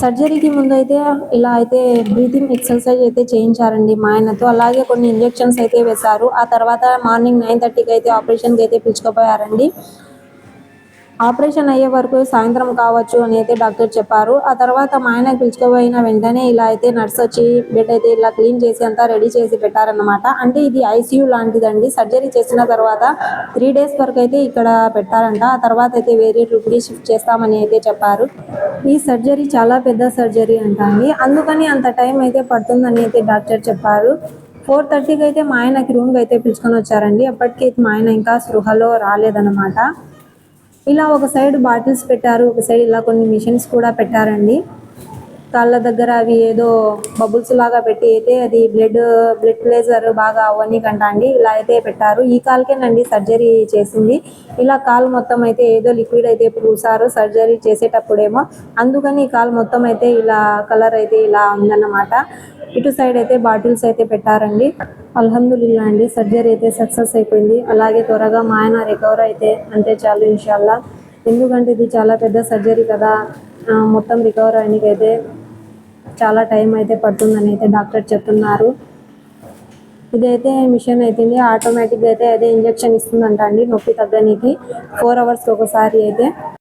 సర్జరీకి ముందు అయితే ఇలా అయితే బ్రీతింగ్ ఎక్సర్సైజ్ అయితే చేయించారండి మా ఆయనతో. అలాగే కొన్ని ఇంజెక్షన్స్ అయితే వేశారు. ఆ తర్వాత మార్నింగ్ నైన్ థర్టీకి అయితే ఆపరేషన్కి అయితే పిలుచుకుపోయారండి. ఆపరేషన్ అయ్యే వరకు సాయంత్రం కావచ్చు అని అయితే డాక్టర్ చెప్పారు. ఆ తర్వాత మా ఆయన పిలుచుకుపోయిన వెంటనే ఇలా అయితే నర్స్ వచ్చి బెడ్ అయితే ఇలా క్లీన్ చేసి అంతా రెడీ చేసి పెట్టారన్నమాట. అంటే ఇది ఐసీయూ లాంటిదండి. సర్జరీ చేసిన తర్వాత త్రీ డేస్ వరకు అయితే ఇక్కడ పెట్టారంట. ఆ తర్వాత అయితే వేరే రూమ్కి షిఫ్ట్ చేస్తామని అయితే చెప్పారు. ఈ సర్జరీ చాలా పెద్ద సర్జరీ అంట అండి. అందుకని అంత టైం అయితే పడుతుందని అయితే డాక్టర్ చెప్పారు. ఫోర్ థర్టీకి అయితే మా ఆయనకి రూమ్కి అయితే పిలుచుకొని వచ్చారండి. అప్పటికి మా ఆయన ఇంకా స్పృహలో రాలేదన్నమాట. ఇలా ఒక సైడ్ బాటిల్స్ పెట్టారు ఒక సైడ్ ఇలా కొన్ని మిషన్స్ కూడా పెట్టారండి. కాళ్ళ దగ్గర అవి ఏదో బబుల్స్ లాగా పెట్టి అయితే అది బ్లడ్ బ్లడ్ ప్రెషర్ బాగా అవన్నీ కంట అండి ఇలా అయితే పెట్టారు. ఈ కాలుకేనండి సర్జరీ చేసింది. ఇలా కాలు మొత్తం అయితే ఏదో లిక్విడ్ అయితే పూసారు సర్జరీ చేసేటప్పుడేమో. అందుకని ఈ కాలు మొత్తం అయితే ఇలా కలర్ అయితే ఇలా ఉందన్నమాట. ఇటు సైడ్ అయితే బాటిల్స్ అయితే పెట్టారండి. అల్హమ్దుల్లా అండి సర్జరీ అయితే సక్సెస్ అయిపోయింది. అలాగే త్వరగా మా ఆయన రికవర్ అయితే అంటే చాలు ఇన్షాల్లా. ఎందుకంటే ఇది చాలా పెద్ద సర్జరీ కదా మొత్తం రికవర్ అయ్యకైతే చాలా టైం అయితే పడుతుందని అయితే డాక్టర్ చెప్తున్నారు. ఇదైతే మిషన్ అవుతుంది ఆటోమేటిక్గా అయితే అదే ఇంజెక్షన్ ఇస్తుందంట అండి నొప్పి తగ్గనికి. ఫోర్ అవర్స్కి ఒకసారి అయితే